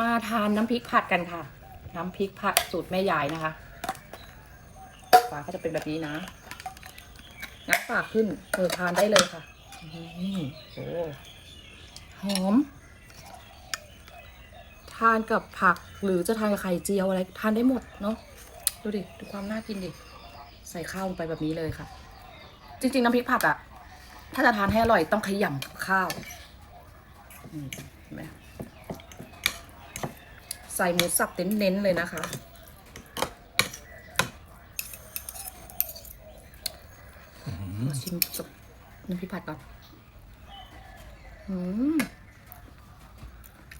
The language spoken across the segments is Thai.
มาทานน้ำพริกผัดกันค่ะ น้ำพริกผัดสูตรแม่ยายนะคะฝาก็จะเป็นแบบนี้นะงัดปากขึ้นเปิดทานได้เลยค่ะอืมโอ้หอม ทานกับผักหรือจะทานกับไข่เจียวอะไร ทานได้หมดเนาะดูดิ ดูความน่ากินดิ ใส่ข้าวลงไปแบบนี้เลยค่ะ จริง ๆ น้ำพริกผักอะถ้าจะทานให้อร่อยต้องขยำกับข้าวเห็นไหม ใส่หมูสับเน้นๆเลยนะคะชิมกับน้ำพริกผัดก่อนอืม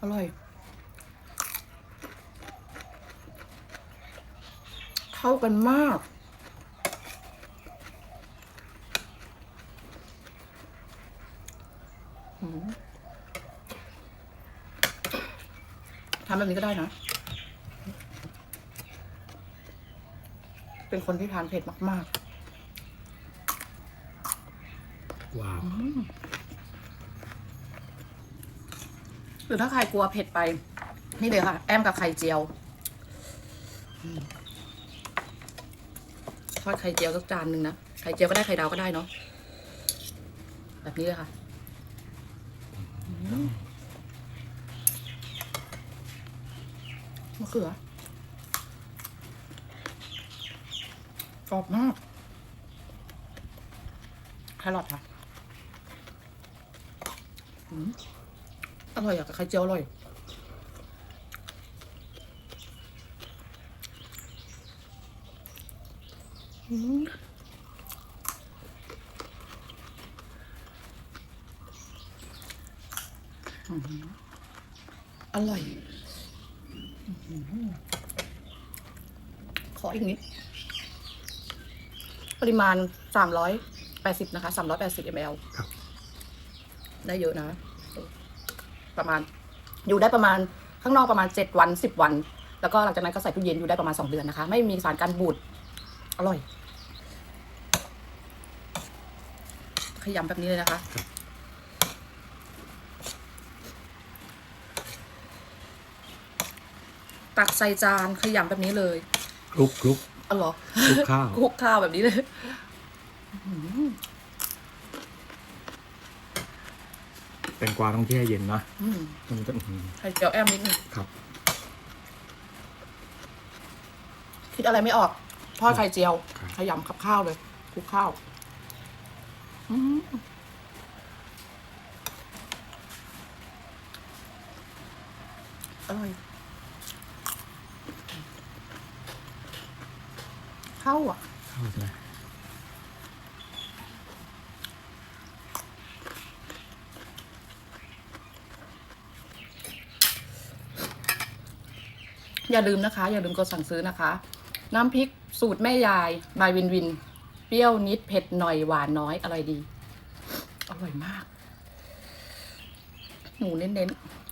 อร่อย เข้ากันมากอืม ทำแบบนี้ก็ได้นะ เป็นคนที่ทานเผ็ดมากๆว้าวหรือถ้าใครกลัวเผ็ดไป นี่เลยค่ะ แอมกับไข่เจียวอืมทอดไข่เจียวสักจานหนึ่งนะ ไข่เจียวก็ได้ไข่ดาวก็ได้เนาะ แบบนี้เลยค่ะอืมมะ เขือกรอบมากแครอทค่ะอร่อยอะกับไข่เจียวอร่อยอืมอืมอร่อย ขออีกนิด ปริมาณสามร้อยแปดสิบนะคะสามร้อยแปดสิบมลครับได้เยอะนะ ประมาณ อยู่ได้ประมาณข้างนอกประมาณเจ็ดวันสิบวัน แล้วก็หลังจากนั้นก็ใส่ตู้เย็นอยู่ได้ประมาณสองเดือนนะคะ ไม่มีสารกันบูด อร่อย ขยำแบบนี้เลยนะคะ ตักใส่จานขยำแบบนี้เลยคลุกคลุกอ๋อเหรอคลุกข้าวคลุกข้าวแบบนี้เลยแตงกวาต้องแช่เย็นนะอืมมันจะอื้อหือไข่เจียวแอมนิดนึงครับ คิดอะไรไม่ออกทอดไข่เจียวครับขยำกับข้าวเลยคลุกข้าวอืมอร่อย เข้าอะข้าวใช่ไหมอย่าลืมนะคะ อย่าลืมกดสั่งซื้อนะคะ น้ำพริกสูตรแม่ยายบายวินวิน เปรี้ยวนิดเผ็ดหน่อยหวานน้อย อร่อยดี อร่อยมาก หมูเน้นๆ